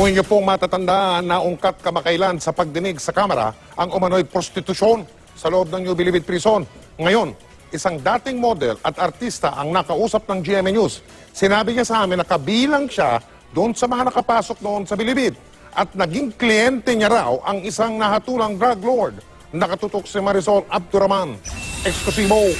Kung inyo pong matatandaan na ungkat kamakailan sa pagdinig sa Kamara ang umano'y prostitusyon sa loob ng New Bilibid Prison. Ngayon, isang dating model at artista ang nakausap ng GMA News. Sinabi niya sa amin na kabilang siya doon sa mga nakapasok noon sa Bilibid at naging kliyente niya raw ang isang nahatulang drug lord. Nakatutok si Marisol Abduraman. Eksklusibo.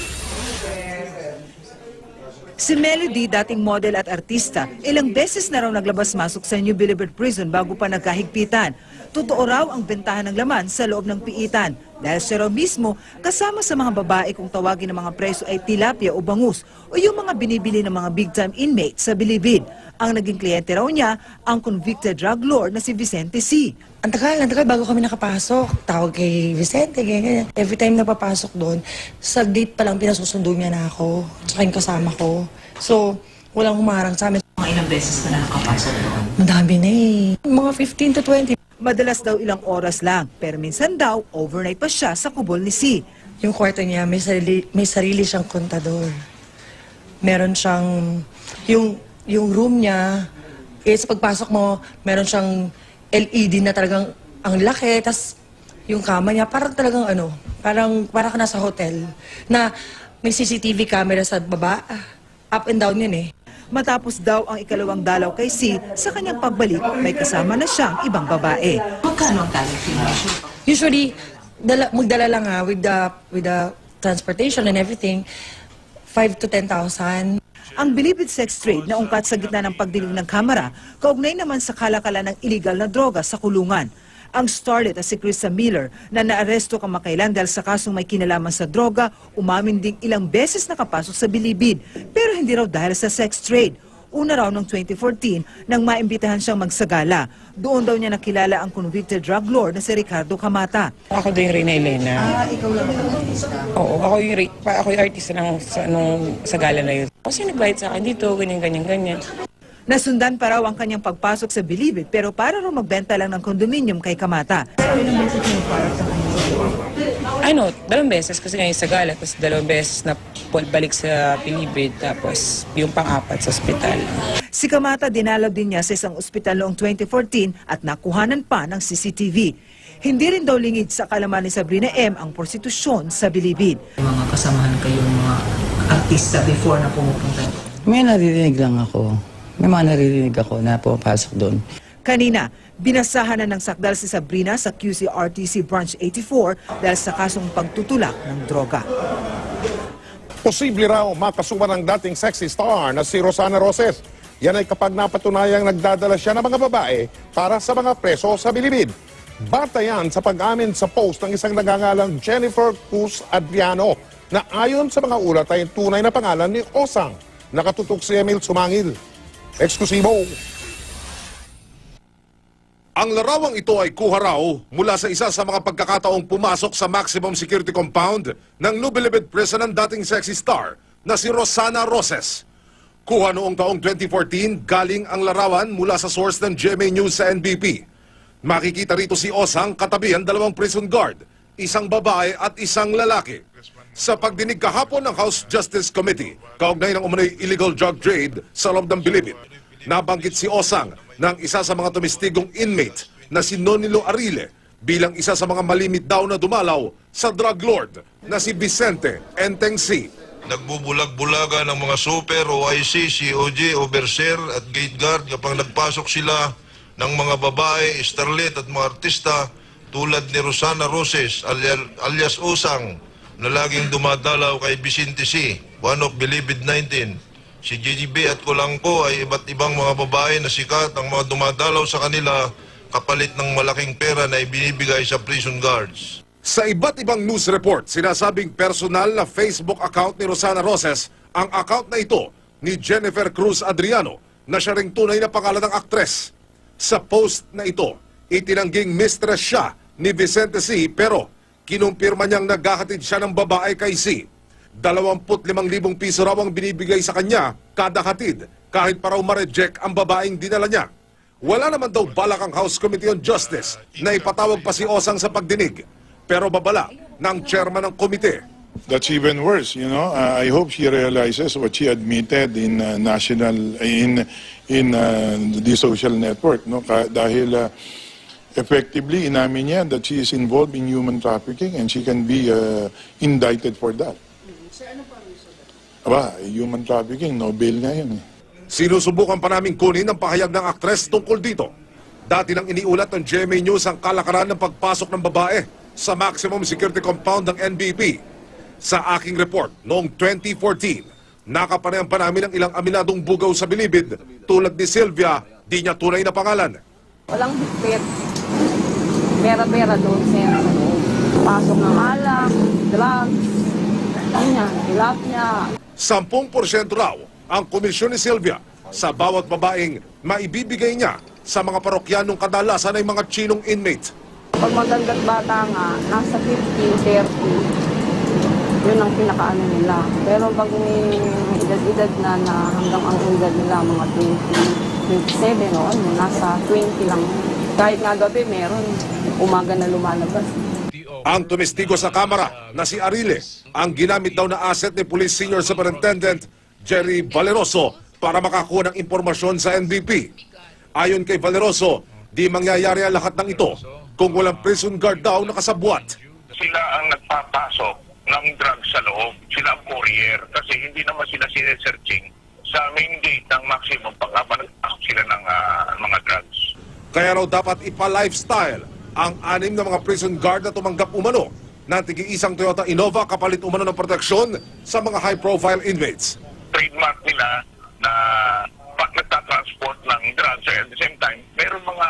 Si Melody, dating model at artista, ilang beses na raw naglabas-masok sa New Bilibid Prison bago pa nagkahigpitan. Totoo raw ang bentahan ng laman sa loob ng piitan dahil siya raw mismo kasama sa mga babae kung tawagin ng mga preso ay tilapia o bangus o yung mga binibili ng mga big-time inmates sa Bilibid. Ang naging kliyente raw niya, ang convicted drug lord na si Vicente C. Ang tagal, ang tagal bago kami nakapasok. Tawag kay Vicente, ganyan, ganyan. Every time na papasok doon, sa gate pa lang pinasusundo niya na ako. Tsaka yung kasama ko. So, walang humarang sa amin. Mga ilang beses na nakapasok doon? Madami na eh. Mga 15 to 20. Madalas daw ilang oras lang, pero minsan daw overnight pa siya sa kubol ni C. Yung kwarto niya, may sarili, may sarili siyang kontador. Meron siyang, yung, yung room niya, is pagpasok mo, meron siyang LED na talagang ang laki, tas yung kama niya, parang talagang ano, parang, parang ka nasa hotel, na may CCTV camera sa baba, up and down yun eh. Matapos daw ang ikalawang dalaw kay C, sa kanyang pagbalik, may kasama na siyang ibang babae. Magkano ang talent? Usually, dala, magdala lang ha, with the, with the transportation and everything, 5 to 10,000. Ang Bilibid sex trade na ungkat sa gitna ng pagdinig ng kamera, kaugnay naman sa kalakalan ng illegal na droga sa kulungan. Ang starlet na si Krista Miller na naaresto kamakailan dahil sa kasong may kinalaman sa droga, umamin ding ilang beses nakapasok sa Bilibid, pero hindi raw dahil sa sex trade. Una raw noong 2014 nang maimbitahan siyang magsagala. Doon daw niya nakilala ang convicted drug lord na si Ricardo Camata. Ako din Rina Elena. Ah, ikaw lang Oo, ako yung, ako yung artista ng, sa, nung, sa gala na yun. Kasi nag-bayad sa akin dito, ganyan, ganyan, ganyan. Nasundan pa raw ang kanyang pagpasok sa Bilibid pero para raw magbenta lang ng condominium kay Kamata. Ano, dalawang beses kasi ngayon sa gala, tapos dalawang beses na balik sa Pilibid, tapos yung pang-apat sa ospital. Si Kamata dinalaw din niya sa isang ospital noong 2014 at nakuhanan pa ng CCTV. Hindi rin daw lingid sa kalaman ni Sabrina M ang prostitusyon sa Bilibid. Mga kasamahan kayong mga artista before na pumupunta? May naririnig lang ako. May mga naririnig ako na pumapasok doon. Kanina, binasahan na ng sakdal si Sabrina sa QCRTC Branch 84 dahil sa kasong pagtutulak ng droga. Posible raw makasuhan ng dating sexy star na si Rosana Roses. Yan ay kapag napatunayang nagdadala siya ng mga babae para sa mga preso sa Bilibid. Bata yan sa pag-amin sa post ng isang nagangalang Jennifer Cruz Adriano na ayon sa mga ulat ay tunay na pangalan ni Osang. Nakatutok si Emil Sumangil. Eksklusibo. Ang larawang ito ay kuha raw mula sa isa sa mga pagkakataong pumasok sa maximum security compound ng Nubilibid Prison ng dating sexy star na si Rosana Roses. Kuha noong taong 2014 galing ang larawan mula sa source ng GMA News sa NBP. Makikita rito si Osang katabi ang dalawang prison guard, isang babae at isang lalaki. Sa pagdinig kahapon ng House Justice Committee, kaugnay ng umano'y illegal drug trade sa loob ng Bilibid, nabanggit si Osang ng isa sa mga tumistigong inmate na si Nonilo Arile bilang isa sa mga malimit daw na dumalaw sa drug lord na si Vicente Enteng C. nagbubulag-bulaga ng mga super, OIC, COJ, overseer at gate guard kapag nagpasok sila ng mga babae, starlet at mga artista tulad ni Rosana Roses alias Osang na laging dumadalaw kay Vicente C. One of Bilibid 19. Si JGB at Kulangko ay iba't ibang mga babae na sikat ang mga dumadalaw sa kanila kapalit ng malaking pera na ibinibigay sa prison guards. Sa iba't ibang news report, sinasabing personal na Facebook account ni Rosana Roses ang account na ito ni Jennifer Cruz Adriano na siya ring tunay na pangalan ng aktres. Sa post na ito, itinangging mistress siya ni Vicente C. pero kinumpirma niyang naghahatid siya ng babae kay C. 25,000 piso raw ang binibigay sa kanya kada hatid kahit pa raw ma-reject ang babaeng dinala niya. Wala naman daw balak ang House Committee on Justice na ipatawag pa si Osang sa pagdinig. Pero babala ng chairman ng komite. That's even worse, you know. Uh, I hope she realizes what she admitted in uh, national in in uh, the social network, no? Ka- dahil uh, effectively inamin niya that she is involved in human trafficking and she can be uh, indicted for that. Aba, human trafficking, no bail nga yun eh. Sinusubukan pa namin kunin ang pahayag ng aktres tungkol dito. Dati nang iniulat ng GMA News ang kalakaran ng pagpasok ng babae sa maximum security compound ng NBP. Sa aking report noong 2014, nakapanayam pa namin ang ilang aminadong bugaw sa bilibid tulad ni Sylvia, di niya tunay na pangalan. Walang higpit. Pera-pera doon sa loob. Pasok ng alak, drugs, ganyan, tilapia. 10% raw ang komisyon ni Sylvia sa bawat babaeng maibibigay niya sa mga parokyanong kadalasan ay mga chinong inmate. Pag magandang bata nga, nasa 15, 30, yun ang pinakaano nila. Pero pag may edad-edad na, na hanggang ang edad nila, mga 20, 27 o ano, nasa 20 lang. Kahit nga gabi, meron. Umaga na lumalabas. Ang tumestigo sa kamera na si Arile ang ginamit daw na asset ni Police Senior Superintendent Jerry Valeroso para makakuha ng impormasyon sa NBP. Ayon kay Valeroso, di mangyayari ang lahat ng ito kung walang prison guard daw nakasabwat. sila ang nagpapasok ng drugs sa loob. Sila ang courier. Kasi hindi naman sila sinesearching sa main gate ng maximum pag nagpasok sila ng ah, mga drugs. Kaya raw dapat ipa-lifestyle ang anim na mga prison guard na tumanggap umano ng tigi-isang Toyota Innova kapalit umano ng proteksyon sa mga high-profile inmates. Trademark nila na pag nagtatransport ng drugs at the same time, meron mga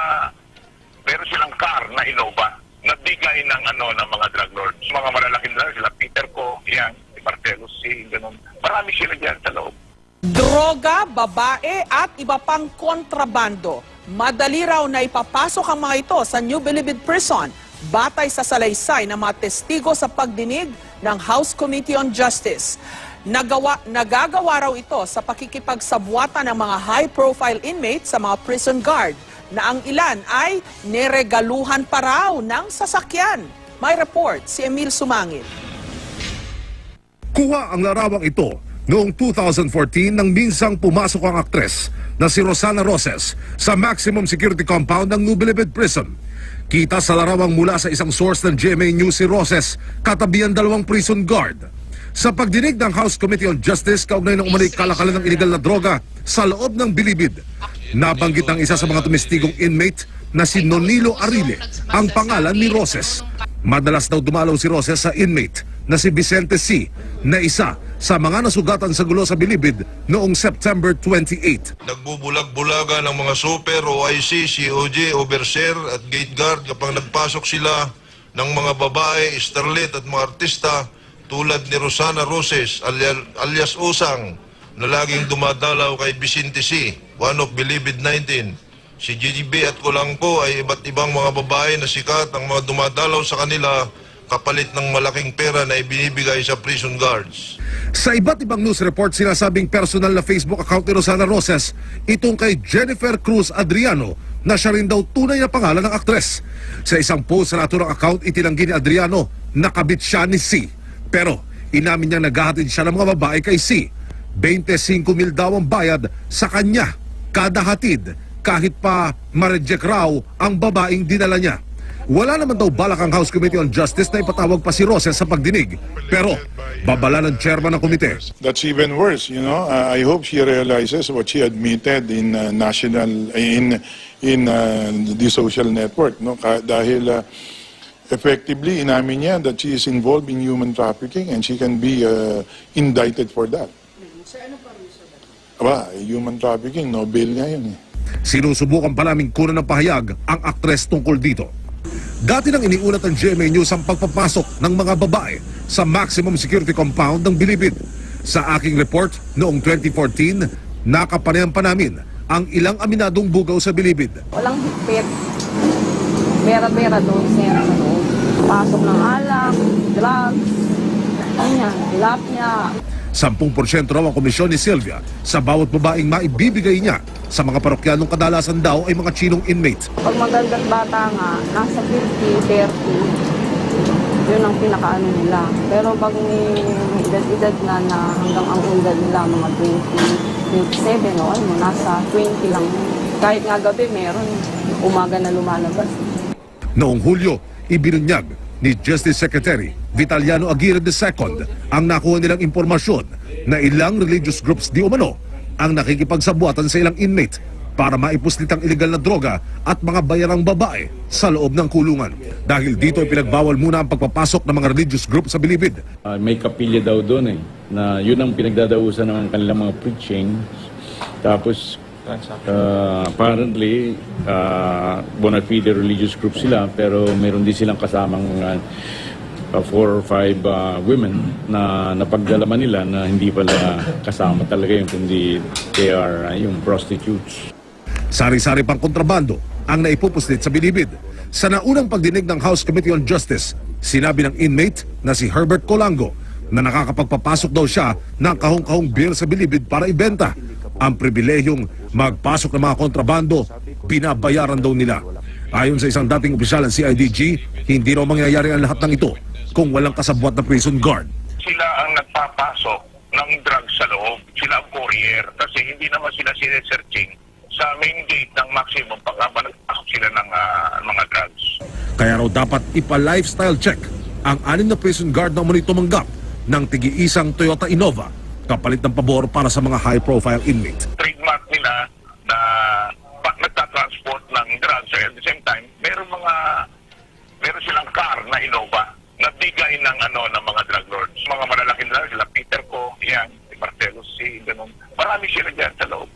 meron silang car na Innova na bigay ng ano ng mga drug lords. Mga malalaking drugs sila Peter Co, yan, si Marcelo C, ganun. Marami sila diyan sa loob. Droga, babae at iba pang kontrabando. Madali raw na ipapasok ang mga ito sa New Bilibid Prison batay sa salaysay ng mga testigo sa pagdinig ng House Committee on Justice. Nagawa, nagagawa raw ito sa pakikipagsabwatan ng mga high-profile inmates sa mga prison guard na ang ilan ay neregaluhan pa raw ng sasakyan. May report si Emil Sumangil. Kuha ang larawang ito noong 2014 nang minsang pumasok ang aktres na si Rosana Roses sa maximum security compound ng Nubilibid Prison. Kita sa larawang mula sa isang source ng GMA News si Roses, katabi ang dalawang prison guard. Sa pagdinig ng House Committee on Justice kaugnay ng umano'y kalakalan ng iligal na droga sa loob ng bilibid, nabanggit ng isa sa mga tumestigong inmate na si Nonilo Arile ang pangalan ni Roses. Madalas daw dumalaw si Roses sa inmate na si Vicente C. na isa sa mga nasugatan sa gulo sa bilibid noong September 28. Nagbubulag-bulaga ng mga super, OIC, COJ, Overseer at Gate Guard kapag nagpasok sila ng mga babae, starlet at mga artista tulad ni Rosana Roses alias, Usang na laging dumadalaw kay Vicente C., one of Bilibid 19. Si GGB at Kulangko ay iba't ibang mga babae na sikat ang mga dumadalaw sa kanila kapalit ng malaking pera na ibinibigay sa prison guards. Sa iba't ibang news report, sinasabing personal na Facebook account ni Rosana Roses itong kay Jennifer Cruz Adriano na siya rin daw tunay na pangalan ng aktres. Sa isang post sa naturang account, itinanggi ni Adriano nakabit siya ni C. Pero inamin niya naghahatid siya ng mga babae kay C. 25 mil daw ang bayad sa kanya kada hatid kahit pa ma-reject raw ang babaeng dinala niya. Wala naman daw balak ang House Committee on Justice na ipatawag pa si Roses sa pagdinig. Pero babala ng chairman ng komite. That's even worse, you know. Uh, I hope she realizes what she admitted in uh, national in in uh, the social network, no. Ka- dahil uh, effectively inamin niya that she is involved in human trafficking and she can be uh, indicted for that. Aba, human trafficking, no bail nga yun eh. Sinusubukan pa namin kunan ng pahayag ang aktres tungkol dito. Dati nang iniulat ng GMA News ang pagpapasok ng mga babae sa maximum security compound ng Bilibid. Sa aking report noong 2014, nakapanayam pa namin ang ilang aminadong bugaw sa Bilibid. Walang higpit. Pera-pera doon loob. Pasok ng alak, drugs, ganyan, tilapia. 10% raw ang komisyon ni Sylvia sa bawat babaeng maibibigay niya sa mga parokyanong kadalasan daw ay mga chinong inmate. Pag magandang bata nga, nasa 50, 30, yun ang pinakaano nila. Pero pag may edad-edad na na hanggang ang edad nila, mga 20, 27 o ano, nasa 20 lang. Kahit nga gabi, meron umaga na lumalabas. Noong Hulyo, ibinunyag ni Justice Secretary Vitaliano Aguirre II ang nakuha nilang impormasyon na ilang religious groups di umano ang nakikipagsabuatan sa ilang inmate para maipuslit ang iligal na droga at mga bayarang babae sa loob ng kulungan. Dahil dito ay pinagbawal muna ang pagpapasok ng mga religious group sa bilibid. Ah, may kapilya daw doon eh, na yun ang pinagdadausan ng kanilang mga preaching. Tapos, ah, apparently, uh, bona fide religious group sila, pero meron din silang kasamang mga ah, four or five ah, women na napagdalaman nila na hindi pala kasama talaga yung kundi they are ah, yung prostitutes. Sari-sari pang kontrabando ang naipupuslit sa bilibid. Sa naunang pagdinig ng House Committee on Justice, sinabi ng inmate na si Herbert Colango na nakakapagpapasok daw siya ng kahong-kahong beer sa bilibid para ibenta. Ang pribilehiyong magpasok ng mga kontrabando, binabayaran daw nila. Ayon sa isang dating opisyal ng CIDG, hindi raw mangyayari ang lahat ng ito kung walang kasabwat na prison guard. Sila ang nagpapasok ng drugs sa loob. Sila ang courier. Kasi hindi naman sila sinesearching sa main gate ng maximum pagka nagpasok sila ng ah, mga drugs. Kaya raw dapat ipa-lifestyle check ang anim na prison guard na umano'y tumanggap ng tigi-isang Toyota Innova kapalit ng pabor para sa mga high-profile inmate. Trademark nila na pa, nagtatransport ng drugs. At the same time, meron mga meron silang car na Innova na bigay ng ano ng mga drug lords. Mga malalaking drug, sila Peter ko, yan, si Marcelo C, ganun. Marami sila dyan sa loob.